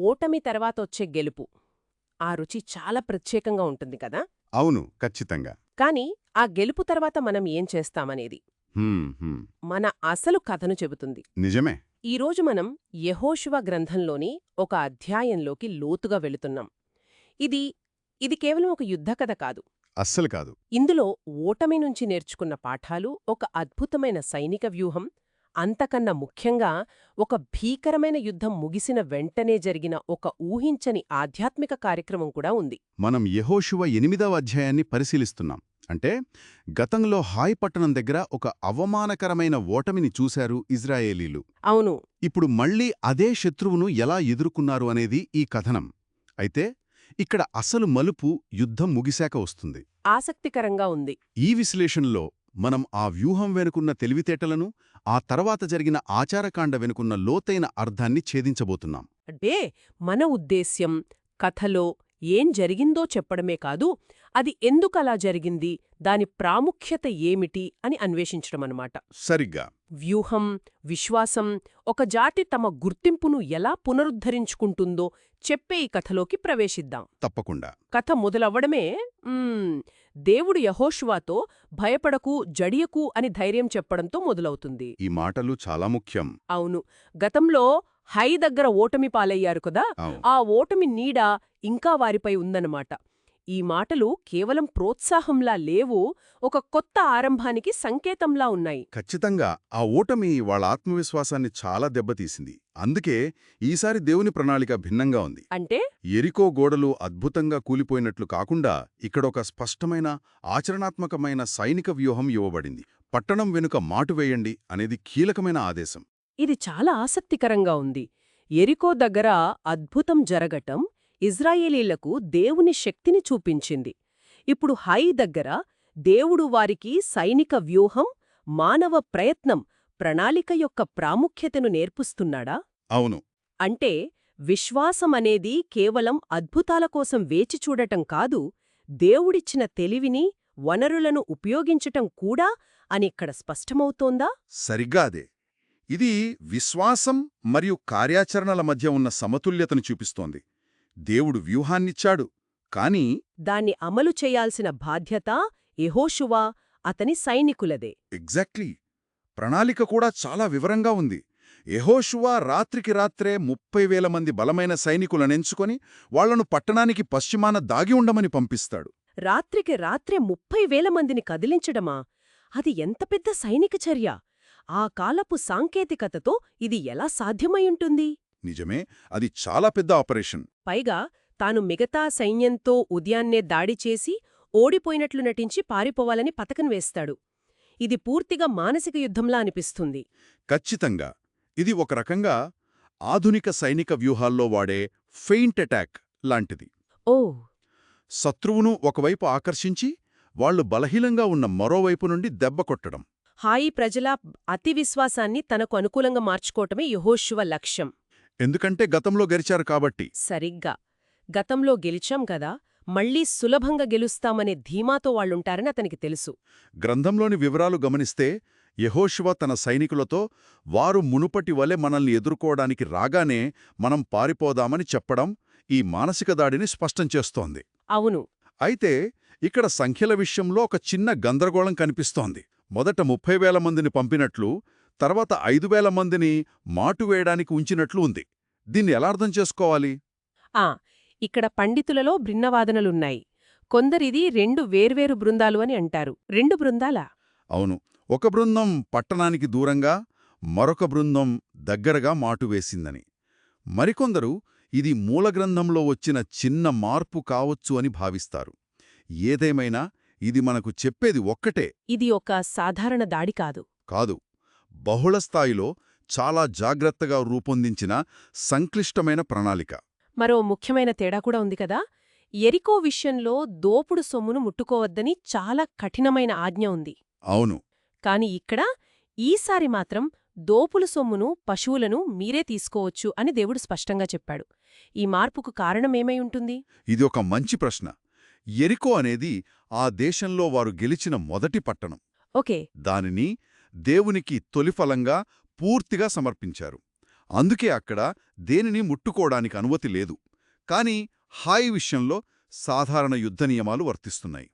ఓటమి తర్వాతొచ్చే గెలుపు. ఆ రుచి చాలా ప్రత్యేకంగా ఉంటుంది కదా? అవును ఖచ్చితంగా. కాని ఆ గెలుపు తర్వాత మనం ఏం చేస్తామనేది. మన అసలు కథను చెబుతుంది. నిజమే. ఈరోజు మనం యెహోషువ గ్రంథంలోని ఒక అధ్యాయంలోకి లోతుగా వెళుతున్నాం. ఇది ఇది కేవలం ఒక యుద్ధ కథ కాదు. అస్సలు కాదు. ఇందులో ఓటమి నుంచి నేర్చుకున్న పాఠాలు ఒక అద్భుతమైన సైనిక వ్యూహం అంతకన్నా ముఖ్యంగా ఒక భీకరమైన యుద్ధం ముగిసిన వెంటనే జరిగిన ఒక ఊహించని ఆధ్యాత్మిక కార్యక్రమం కూడా ఉంది. మనం యెహోషువ ఎనిమిదవ అధ్యాయాన్ని పరిశీలిస్తున్నాం. అంటే గతంలో హాయ్ పట్టణం దగ్గర ఒక అవమానకరమైన ఓటమిని చూశారు ఇజ్రాయేలీలు. అవును. ఇప్పుడు మళ్ళీ అదే శత్రువును ఎలా ఎదుర్కొన్నారు అనేది ఈ కథనం. అయితే ఇక్కడ అసలు మలుపు యుద్ధం ముగిశాక వస్తుంది. ఆసక్తికరంగా ఉంది. ఈ విశ్లేషణలో మనం ఆ వ్యూహం వెనుకున్న తెలివితేటలను ఆ తర్వాత జరిగిన ఆచారకాండ వెనుకున్న లోతైన అర్థాన్ని ఛేదించబోతున్నాం. అంటే మన ఉద్దేశ్యం కథలో ఏం జరిగిందో చెప్పడమే కాదు అది ఎందుకలా జరిగింది? దాని ప్రాముఖ్యత ఏమిటి? అని అన్వేషించడమన్నమాట సరిగ్గా. వ్యూహం విశ్వాసం ఒక జాతి తమ గుర్తింపును ఎలా పునరుద్ధరించుకుంటుందో చెప్పే ఈ కథలోకి ప్రవేశిద్దాం. తప్పకుండా. కథ మొదలవ్వడమే దేవుడు యహోషువాతో భయపడకు జడియకు అని ధైర్యం చెప్పడంతో మొదలవుతుంది. ఈ మాటలు చాలా ముఖ్యం. అవును. గతంలో హై దగ్గర ఓటమి పాలయ్యారు కదా? ఆ ఓటమి నీడ ఇంకా వారిపై ఉందన్నమాట. ఈ మాటలు కేవలం ప్రోత్సాహంలా లేవు ఒక కొత్త ఆరంభానికి సంకేతంలా ఉన్నాయి. ఖచ్చితంగా ఆ ఓటమి వాళ్ళ ఆత్మవిశ్వాసాన్ని చాలా దెబ్బతీసింది. అందుకే ఈసారి దేవుని ప్రణాళిక భిన్నంగా ఉంది. అంటే? ఎరికో గోడలు అద్భుతంగా కూలిపోయినట్లు కాకుండా ఇక్కడొక స్పష్టమైన ఆచరణాత్మకమైన సైనిక వ్యూహం ఇవ్వబడింది. పట్టణం వెనుక మాటు వేయండి అనేది కీలకమైన ఆదేశం. ఇది చాలా ఆసక్తికరంగా ఉంది. ఎరికో దగ్గర అద్భుతం జరగటం ఇజ్రాయేలీలకు దేవుని శక్తిని చూపించింది. ఇప్పుడు హై దగ్గర దేవుడు వారికి సైనిక వ్యూహం మానవ ప్రయత్నం ప్రణాళిక యొక్క ప్రాముఖ్యతను నేర్పుస్తున్నాడా? అవును. అంటే విశ్వాసమనేది కేవలం అద్భుతాల కోసం వేచి చూడటం కాదు దేవుడిచ్చిన తెలివిని వనరులను ఉపయోగించటం కూడా అని ఇక్కడ స్పష్టమవుతోందా? సరిగ్గా అదే. ఇది విశ్వాసం మరియు కార్యాచరణల మధ్య ఉన్న సమతుల్యతను చూపిస్తోంది. దేవుడు వ్యూహాన్నిచ్చాడు. కాని దాన్ని అమలు చేయాల్సిన బాధ్యత ఎహోషువా అతని సైనికులదే. ఎగ్జాక్ట్లీ. ప్రణాళిక కూడా చాలా వివరంగా ఉంది. ఎహోషువా రాత్రికి రాత్రే ముప్పై వేల మంది బలమైన సైనికులనెంచుకొని వాళ్ళను పట్టణానికి పశ్చిమాన దాగి ఉండమని పంపిస్తాడు. రాత్రికి రాత్రే ముప్పై వేల మందిని కదిలించడమా? అది ఎంత పెద్ద సైనిక చర్య? ఆ కాలపు సాంకేతికతతో ఇది ఎలా సాధ్యమయుంటుంది నిజమే అది చాలా పెద్ద ఆపరేషన్. పైగా తాను మిగతా సైన్యంతో ఉదయాన్నే దాడి చేసి ఓడిపోయినట్లు నటించి పారిపోవాలని పతకం వేస్తాడు. ఇది పూర్తిగా మానసిక యుద్ధంలా అనిపిస్తుంది. ఖచ్చితంగా. ఇది ఒక రకంగా ఆధునిక సైనిక వ్యూహాల్లో వాడే ఫెయింట్ అటాక్ లాంటిది. ఓ! శత్రువును ఒకవైపు ఆకర్షించి వాళ్ళు బలహీనంగా ఉన్న మరోవైపు నుండి దెబ్బ కొట్టడం. హాయి ప్రజల అతి విశ్వాసాన్ని తనకు అనుకూలంగా మార్చుకోవటమే యహోశువ లక్ష్యం. ఎందుకంటే గతంలో గెలిచారు కాబట్టి. సరిగ్గా. గతంలో గెలిచాం కదా మళ్ళీ సులభంగా గెలుస్తామనే ధీమాతో వాళ్ళుంటారని అతనికి తెలుసు. గ్రంథంలోని వివరాలు గమనిస్తే యెహోషువ తన సైనికులతో వారు మునుపటి వలె మనల్ని ఎదుర్కోవడానికి రాగానే మనం పారిపోదామని చెప్పడం ఈ మానసిక దాడిని స్పష్టం చేస్తోంది. అవును. అయితే ఇక్కడ సంఖ్యల విషయంలో ఒక చిన్న గందరగోళం కనిపిస్తోంది. మొదట ముప్పై వేల మందిని పంపినట్లు తర్వాత ఐదు వేల మందిని మాటు వేయడానికి ఉంచినట్లు ఉంది. దీన్ని ఎలా అర్థం చేసుకోవాలి? ఆ ఇక్కడ పండితులలో భిన్నవాదనలున్నాయి. కొందరిది రెండు వేర్వేరు బృందాలు అని అంటారు. రెండు బృందాలా? అవును. ఒక బృందం పట్టణానికి దూరంగా మరొక బృందం దగ్గరగా మాటు వేసిందని. మరికొందరు ఇది మూలగ్రంథంలో వచ్చిన చిన్న మార్పు కావచ్చు అని భావిస్తారు. ఏదేమైనా ఇది మనకు చెప్పేది ఒక్కటే. ఇది ఒక సాధారణ దాడి కాదు. కాదు. బహుళస్థాయిలో చాలా జాగ్రత్తగా రూపొందించిన సంక్లిష్టమైన ప్రణాళిక. మరో ముఖ్యమైన తేడా కూడా ఉంది కదా? ఎరికో విషయంలో దోపుడు సొమ్మును ముట్టుకోవద్దని చాలా కఠినమైన ఆజ్ఞ ఉంది. అవును. కాని ఇక్కడ ఈసారి మాత్రం దోపులు సొమ్మును పశువులను మీరే తీసుకోవచ్చు అని దేవుడు స్పష్టంగా చెప్పాడు. ఈ మార్పుకు కారణమేమై ఉంటుంది? ఇది ఒక మంచి ప్రశ్న. ఎరికో అనేది ఆ దేశంలో వారు గెలిచిన మొదటి పట్టణం. ఓకే. దానిని దేవునికి తొలిఫలంగా పూర్తిగా సమర్పించారు. అందుకే అక్కడ దేనిని ముట్టుకోవడానికి అనుమతి లేదు. కానీ హాయి విషయంలో సాధారణ యుద్ధ నియమాలు వర్తిస్తున్నాయి.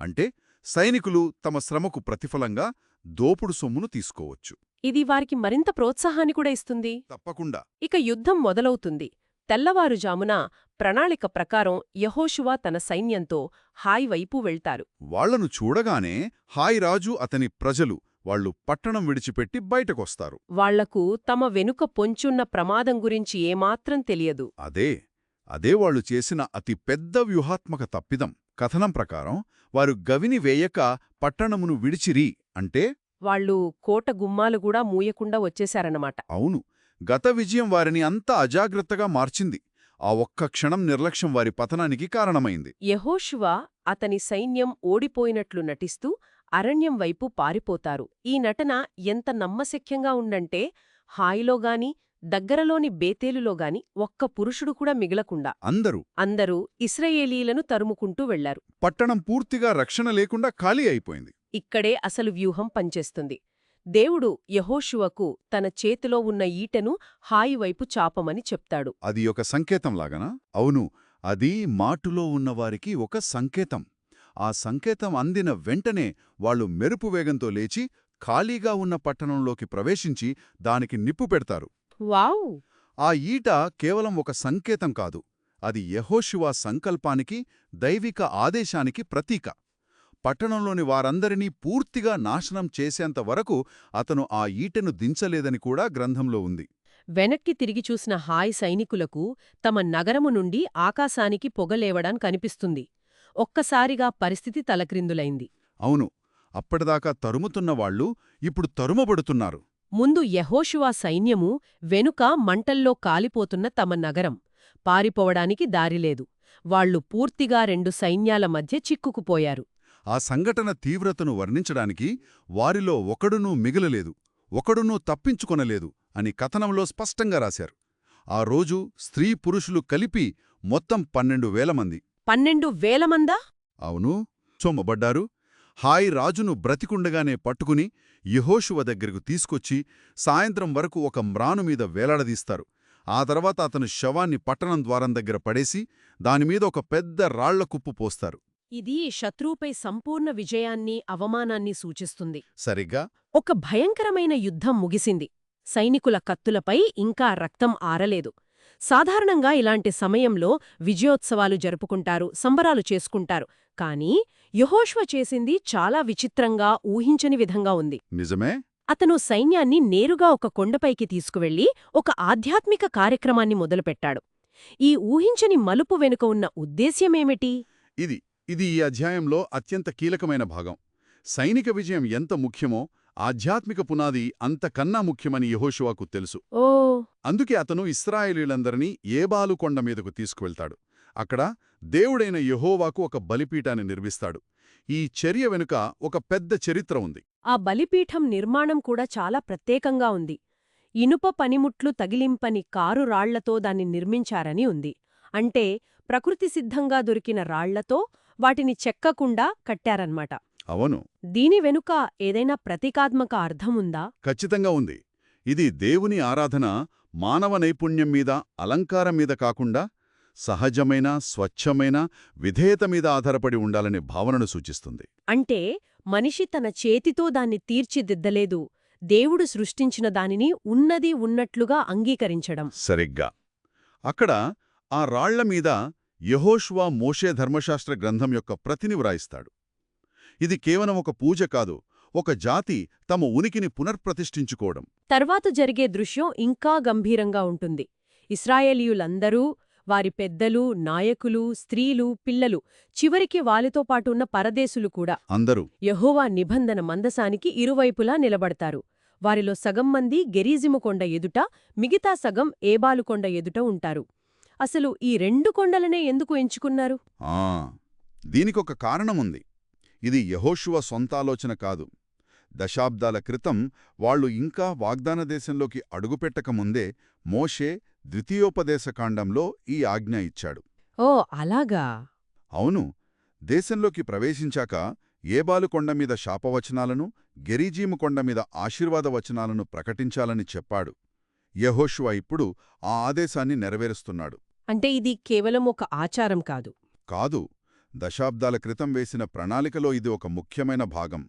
అంటే సైనికులు తమ శ్రమకు ప్రతిఫలంగా దోపుడు సొమ్మును తీసుకోవచ్చు. ఇది వారికి మరింత ప్రోత్సాహాన్ని కూడా ఇస్తుంది. తప్పకుండా. ఇక యుద్ధం మొదలవుతుంది. తెల్లవారుజామున ప్రణాళిక ప్రకారం యహోషువా తన సైన్యంతో హాయ్ వైపు వెళ్తారు. వాళ్ళను చూడగానే హాయి రాజు అతని ప్రజలు వాళ్ళు పట్టణం విడిచిపెట్టి బయటకొస్తారు. వాళ్ళకు తమ వెనుక పొంచున్న ప్రమాదం గురించి ఏమాత్రం తెలియదు. అదే అదే వాళ్ళు చేసిన అతి పెద్ద వ్యూహాత్మక తప్పిదం. కథనం ప్రకారం వారు గవిని వేయక పట్టణమును విడిచిరి అంటే? వాళ్ళు కోట గుమ్మాలు కూడా మూయకుండా వచ్చేశారన్నమాట. అవును గత విజయం వారిని అంత అజాగ్రత్తగా మార్చింది. ఆ ఒక్క క్షణం నిర్లక్ష్యం వారి పతనానికి కారణమైంది. యహోషువా అతని సైన్యం ఓడిపోయినట్లు నటిస్తూ అరణ్యం వైపు పారిపోతారు. ఈ నటన ఎంత నమ్మశక్యంగా ఉండంటే హాయిలోగాని దగ్గరలోని బేతేలులోగాని ఒక్క పురుషుడు కూడా మిగలకుండా అందరూ. అందరూ ఇస్రయేలీలను తరుముకుంటూ వెళ్ళారు. పట్టణం పూర్తిగా రక్షణ లేకుండా ఖాళీ అయిపోయింది. ఇక్కడే అసలు వ్యూహం పనిచేస్తుంది. దేవుడు యహోషువకు తన చేతిలో ఉన్న ఈటెను హాయి వైపు చాపమని చెప్తాడు. అది ఒక సంకేతంలాగనా? అవును అది మాటులో ఉన్నవారికి ఒక సంకేతం. ఆ సంకేతం అందిన వెంటనే వాళ్ళు మెరుపు వేగంతో లేచి ఖాళీగా ఉన్న పట్టణంలోకి ప్రవేశించి దానికి నిప్పు పెడతారు. వావ్! ఆ ఈట కేవలం ఒక సంకేతం కాదు. అది యెహోషువ సంకల్పానికి దైవిక ఆదేశానికి ప్రతీక. పట్టణంలోని వారందరినీ పూర్తిగా నాశనం చేసేంత వరకు అతను ఆ ఈటెను దించలేదని కూడా గ్రంథంలో ఉంది. వెనక్కి తిరిగి చూసిన హాయ్ సైనికులకు తమ నగరము నుండి ఆకాశానికి పొగలేవడం కనిపిస్తుంది. ఒక్కసారిగా పరిస్థితి తలక్రిందులైంది. అవును అప్పటిదాకా తరుముతున్న వాళ్ళు ఇప్పుడు తరుమబడుతున్నారు. ముందు యహోషువా సైన్యము వెనుక మంటల్లో కాలిపోతున్న తమ నగరం. పారిపోవడానికి దారిలేదు వాళ్ళు పూర్తిగా రెండు సైన్యాల మధ్య చిక్కుకుపోయారు. ఆ సంఘటన తీవ్రతను వర్ణించడానికి వారిలో ఒకడునూ మిగలలేదు ఒకడునూ తప్పించుకొనలేదు అని కథనంలో స్పష్టంగా రాశారు. ఆ రోజు స్త్రీ పురుషులు కలిపి మొత్తం పన్నెండు వేల మంది. పన్నెండు వేలమందా అవును చొమ్మబడ్డారు హాయ్ రాజును బ్రతికుండగానే పట్టుకుని యహోషువ దగ్గరకు తీసుకొచ్చి సాయంత్రం వరకు ఒక మ్రాను మీద వేలాడదీస్తారు. ఆ తర్వాత అతను శవాన్ని పట్టణం ద్వారం దగ్గర పడేసి దానిమీద ఒక పెద్ద రాళ్ళ కుప్పు పోస్తారు. ఇది శత్రువుపై సంపూర్ణ విజయాన్ని అవమానాన్ని సూచిస్తుంది. సరిగ్గా? ఒక భయంకరమైన యుద్ధం ముగిసింది. సైనికుల కత్తులపై ఇంకా రక్తం ఆరలేదు. సాధారణంగా ఇలాంటి సమయంలో విజయోత్సవాలు జరుపుకుంటారు సంబరాలు చేసుకుంటారు. కానీ యహోష్వ చేసింది చాలా విచిత్రంగా ఊహించని విధంగా ఉంది. నిజమే? అతను సైన్యాన్ని నేరుగా ఒక కొండపైకి తీసుకువెళ్ళి ఒక ఆధ్యాత్మిక కార్యక్రమాన్ని మొదలుపెట్టాడు. ఈ ఊహించని మలుపు వెనుక ఉన్న ఉద్దేశ్యమేమిటి? ఇది ఇది ఈ అధ్యాయంలో అత్యంత కీలకమైన భాగం. సైనిక విజయం ఎంత ముఖ్యమో ఆధ్యాత్మిక పునాది అంతకన్నా ముఖ్యమని యెహోషువాకు తెలుసు. ఓ. అందుకే అతను ఇస్రాయేలీలందరినీ ఏబాలు కొండ మీదకు తీసుకువెళ్తాడు. అక్కడ దేవుడైన యెహోవాకు ఒక బలిపీఠాన్ని నిర్మిస్తాడు. ఈ చర్య వెనుక ఒక పెద్ద చరిత్ర ఉంది. ఆ బలిపీఠం నిర్మాణం కూడా చాలా ప్రత్యేకంగా ఉంది. ఇనుప పనిముట్లు తగిలింపని కారు రాళ్ళతో దాన్ని నిర్మించారని ఉంది. అంటే ప్రకృతి సిద్ధంగా దొరికిన రాళ్ళతో వాటిని చెక్కకుండా కట్టారన్మాట అవును. దీని వెనుక ఏదైనా ప్రతీకాత్మక అర్థముందా ఖచ్చితంగా ఉంది. ఇది దేవుని ఆరాధన మానవ నైపుణ్యం మీద అలంకారం మీద కాకుండా సహజమైన స్వచ్ఛమైన విధేయత మీద ఆధారపడి ఉండాలనే భావనను సూచిస్తుంది. అంటే మనిషి తన చేతితో దాన్ని తీర్చిదిద్దలేదు. దేవుడు సృష్టించిన దానిని ఉన్నది ఉన్నట్లుగా అంగీకరించడం. సరిగ్గా. అక్కడ ఆ రాళ్ళ మీద యెహోషువా మోషే ధర్మశాస్త్ర గ్రంథం యొక్క ప్రతిని వ్రాయిస్తాడు. ఇది కేవలం ఒక పూజ కాదు ఒక జాతి తమ ఉనికిని పునర్ప్రతిష్ఠించుకోవడం. తర్వాత జరిగే దృశ్యం ఇంకా గంభీరంగా ఉంటుంది. ఇస్రాయేలీయులందరూ వారి పెద్దలు నాయకులు స్త్రీలు పిల్లలు చివరికి వాలితో పాటు ఉన్న పరదేశులు కూడా అందరూ యెహోవా నిబంధన మందసానికి ఇరువైపులా నిలబడతారు. వారిలో సగం మంది గెరీజిము కొండ ఎదుట మిగతా సగం ఏబాలు కొండ ఎదుట ఉంటారు. అసలు ఈ రెండు కొండలనే ఎందుకు ఎంచుకున్నారు? ఆ దీనికొక కారణముంది. ఇది యహోషువ సొంత ఆలోచన కాదు. దశాబ్దాల క్రితం వాళ్ళు ఇంకా వాగ్దాన దేశంలోకి అడుగుపెట్టకముందే మోషే ద్వితీయోపదేశకాండంలో ఈ ఆజ్ఞ ఇచ్చాడు. ఓ అలాగా? అవును. దేశంలోకి ప్రవేశించాక ఏబాలు కొండ మీద శాపవచనాలను గెరీజీము కొండ మీద ఆశీర్వాద వచనాలను ప్రకటించాలని చెప్పాడు. యెహోషువ ఇప్పుడు ఆ ఆదేశాన్ని నెరవేరుస్తున్నాడు. అంటే ఇది కేవలం ఒక ఆచారం కాదు. కాదు. దశాబ్దాల క్రితం వేసిన ప్రణాళికలో ఇది ఒక ముఖ్యమైన భాగం.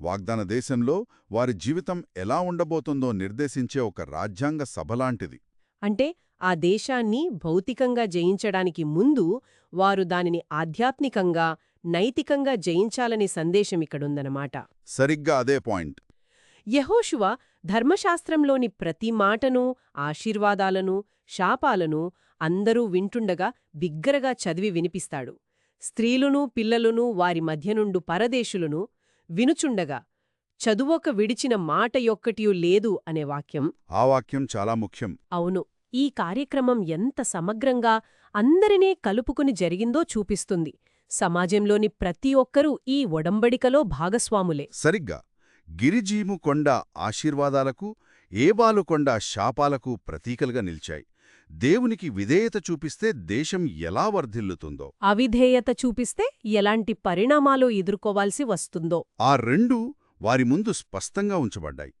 వాగ్దాన దేశంలో వారి జీవితం ఎలా ఉండబోతుందో నిర్దేశించే ఒక రాజ్యాంగ సభలాంటిది అంటే ఆ దేశాన్ని భౌతికంగా జయించడానికి ముందు వారు దానిని ఆధ్యాత్మికంగా నైతికంగా జయించాలనే సందేశం ఇక్కడుందన్నమాట. సరిగ్గా అదే పాయింట్. యెహోషువ ధర్మశాస్త్రంలోని ప్రతి మాటను ఆశీర్వాదాలను శాపాలను అందరూ వింటుండగా బిగ్గరగా చదివి వినిపిస్తాడు. స్త్రీలును పిల్లలును వారి మధ్యనుండు పరదేశులను వినుచుండగా చదువొక విడిచిన మాట యొక్కటియూ లేదు అనే వాక్యం ఆ వాక్యం చాలా ముఖ్యం. అవును. ఈ కార్యక్రమం ఎంత సమగ్రంగా అందరినీ కలుపుకుని జరిగిందో చూపిస్తుంది. సమాజంలోని ప్రతి ఒక్కరూ ఈ ఒడంబడికలో భాగస్వాములే. సరిగ్గా. గిరిజీము కొండ ఆశీర్వాదాలకు ఏబాలు కొండ శాపాలకు ప్రతీకలుగా నిలిచాయి. దేవునికి విధేయత చూపిస్తే దేశం ఎలా వర్ధిల్లుతుందో. అవిధేయత చూపిస్తే ఎలాంటి పరిణామాలు ఎదుర్కోవాల్సి వస్తుందో. ఆ రెండూ వారి ముందు స్పష్టంగా ఉంచబడ్డాయి.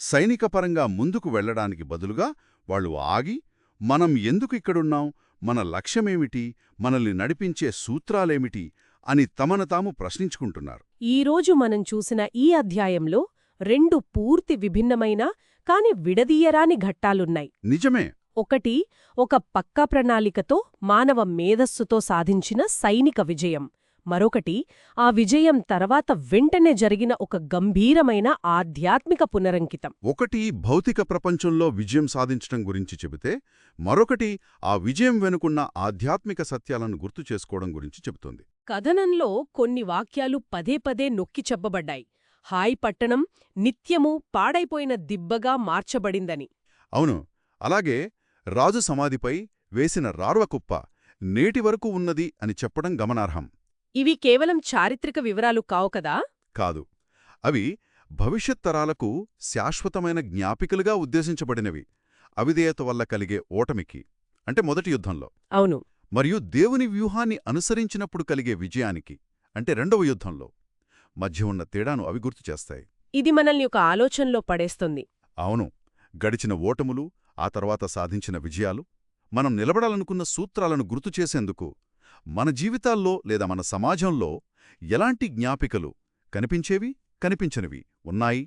సైనికపరంగా ముందుకు వెళ్ళడానికి బదులుగా వాళ్ళు ఆగి మనం ఎందుకు ఇక్కడున్నాం మన లక్ష్యమేమిటి మనల్ని నడిపించే సూత్రాలేమిటి అని తమను తాము ప్రశ్నించుకుంటున్నారు. ఈరోజు మనం చూసిన ఈ అధ్యాయంలో రెండు పూర్తి విభిన్నమైన కాని విడదీయరాని ఘట్టాలున్నాయి. నిజమే. ఒకటి ఒక పక్కా ప్రణాళికతో మానవ మేధస్సుతో సాధించిన సైనిక విజయం. మరొకటి ఆ విజయం తర్వాత వెంటనే జరిగిన ఒక గంభీరమైన ఆధ్యాత్మిక పునరంకితం. ఒకటి భౌతిక ప్రపంచంలో విజయం సాధించటం గురించి చెబితే మరొకటి ఆ విజయం వెనుకున్న ఆధ్యాత్మిక సత్యాలను గుర్తు చేసుకోవడం గురించి చెబుతుంది. కథనంలో కొన్ని వాక్యాలు పదే పదే నొక్కి చెప్పబడ్డాయి. హాయ్ పట్టణం నిత్యము పాడైపోయిన దిబ్బగా మార్చబడిందని. అవును. అలాగే రాజు సమాధిపై వేసిన రార్వకుప్ప నేటి వరకు ఉన్నది అని చెప్పడం గమనార్హం. ఇవి కేవలం చారిత్రక వివరాలు కావు కదా? కాదు. అవి భవిష్యత్ తరాలకు శాశ్వతమైన జ్ఞాపికలుగా ఉద్దేశించబడినవి. అవిధేయత వల్ల కలిగే ఓటమికి అంటే మొదటి యుద్ధంలో. అవును. మరియు దేవుని వ్యూహాన్ని అనుసరించినప్పుడు కలిగే విజయానికి అంటే రెండవ యుద్ధంలో. మధ్య ఉన్న తేడాను అవి గుర్తు చేస్తాయి. ఇది మనల్ని ఒక ఆలోచనలో పడేస్తుంది. అవును. గడిచిన ఓటములు ఆ తర్వాత సాధించిన విజయాలు మనం నిలబడాలనుకున్న సూత్రాలను గుర్తు చేసేందుకు మన జీవితాల్లో లేదా మన సమాజంలో ఎలాంటి జ్ఞాపికలు కనిపించేవి కనిపించనివి ఉన్నాయి?